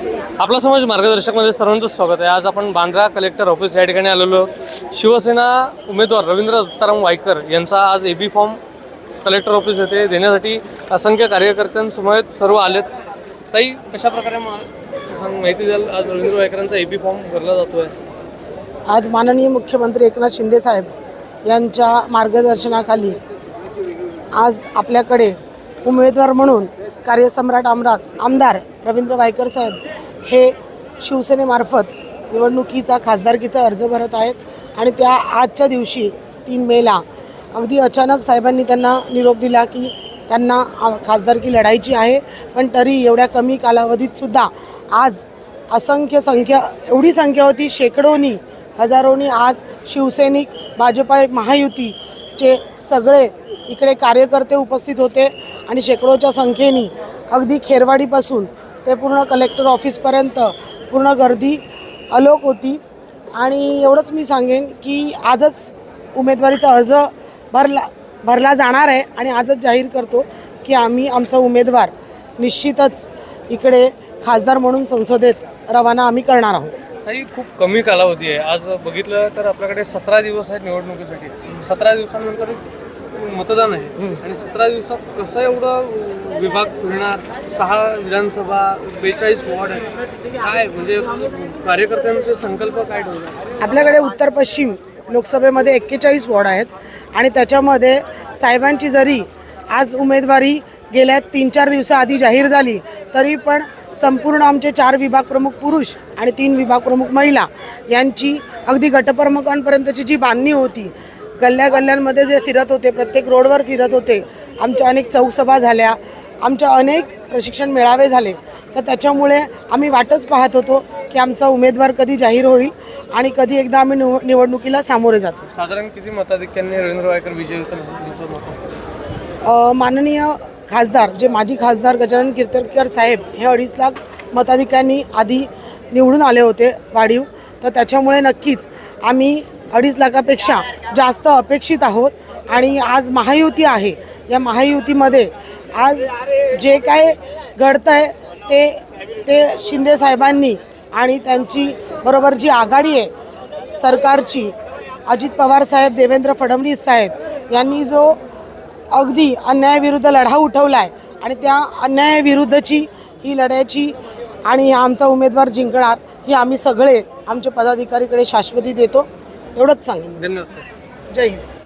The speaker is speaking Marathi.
आपला समाज मार्गदर्शकमध्ये म्हणजे सर्वांचं स्वागत आहे. आज आपण बांद्रा कलेक्टर ऑफिस या ठिकाणी आलेलो शिवसेना उमेदवार रवींद्र दत्ताराम वायकर यांचा आज A B form collector office येथे देण्यासाठी असंख्य कार्यकर्त्यांसमवेत सर्व आलेत. ताई कशाप्रकारे मा- सांग माहिती द्याल? आज रवींद्र वायकरांचा ए बी फॉर्म भरला जातो आहे आज माननीय मुख्यमंत्री एकनाथ शिंदे साहेब यांच्या मार्गदर्शनाखाली आज आपल्याकडे उमेदवार म्हणून कार्यसम्राट आमरा आमदार रवींद्र वायकर साहेब हे शिवसेनेमार्फत निवडणुकीचा खासदारकीचा अर्ज भरत आहेत आणि त्या आजच्या दिवशी तीन मेला अगदी अचानक साहेबांनी त्यांना निरोप दिला की त्यांना खासदारकी लढायची आहे. पण तरी एवढ्या कमी कालावधीतसुद्धा आज असंख्य संख्या एवढी संख्या होती शेकडोनी हजारोनी आज शिवसैनिक भाजपा महायुतीचे सगळे इकडे कार्यकर्ते उपस्थित होते आणि शेकडोच्या संख्येने अगदी खेरवाडीपासून ते पूर्ण कलेक्टर ऑफिसपर्यंत पूर्ण गर्दी अलोक होती. आणि एवढंच मी सांगेन की आजच उमेदवारीचा अर्ज भरला भरला जाणार आहे आणि आजच जाहीर करतो की आम्ही आमचा उमेदवार निश्चितच इकडे खासदार म्हणून संसदेत रवाना आम्ही करणार आहोत. ताई खूप कमी कालावधी आहे. आज बघितलं तर आपल्याकडे सतरा दिवस आहेत निवडणुकीसाठी. सतरा दिवसानंतर मतदान आहे. आणि सतरा दिवसात कसं एवढं विभाग फिरणार? सहा विधानसभा बेचाळीस वॉर्ड आहे काय म्हणजे कार्यकर्त्यांचे संकल्प काय ठेवणार आपल्याकडे उत्तर पश्चिम लोकसभेमध्ये एक्केचाळीस वॉर्ड आहेत आणि त्याच्यामध्ये साहेबांची जरी आज उमेदवारी गेल्या तीन चार दिवसाआधी जाहीर झाली तरी पण संपूर्ण आमचे चार विभाग प्रमुख पुरुष आणि तीन विभाग प्रमुख महिला यांची अगदी गटप्रमुखांपर्यंतची जी बांधणी होती गल्ल्या गल्ल्यांमध्ये जे फिरत होते प्रत्येक रोडवर फिरत होते आमच्या अनेक चौकसभा झाल्या आमच्या अनेक प्रशिक्षण मेळावे झाले. तर त्याच्यामुळे आम्ही वाटच पाहत होतो की आमचा उमेदवार कधी जाहीर होईल आणि कधी एकदा आम्ही निव निवडणुकीला सामोरे जातो. साधारण किती मताधिक्यांनी रवींद्र वायकर विजय माननीय खासदार जे माजी खासदार गजानन कीर्तनकर साहेब हे अडीच लाख मताधिकांनी आधी निवडून आले होते वाढीव. तर त्याच्यामुळे नक्कीच आम्ही अडीच लाखापेक्षा जास्त अपेक्षित आहोत. आणि आज महायुती आहे. या महायुतीमध्ये आज जे काय घडतं आहे ते ते शिंदे साहेबांनी आणि त्यांची बरोबर जी आघाडी आहे सरकारची अजित पवार साहेब देवेंद्र फडणवीस साहेब यांनी जो अगदी अन्यायाविरुद्ध लढा उठवला आहे आणि त्या अन्यायाविरुद्धची ही लढ्याची आणि आमचा उमेदवार जिंकणार ही आम्ही सगळे आमच्या पदाधिकारीकडे शाश्वती देतो. एवढंच सांगेन. धन्यवाद. जय हिंद.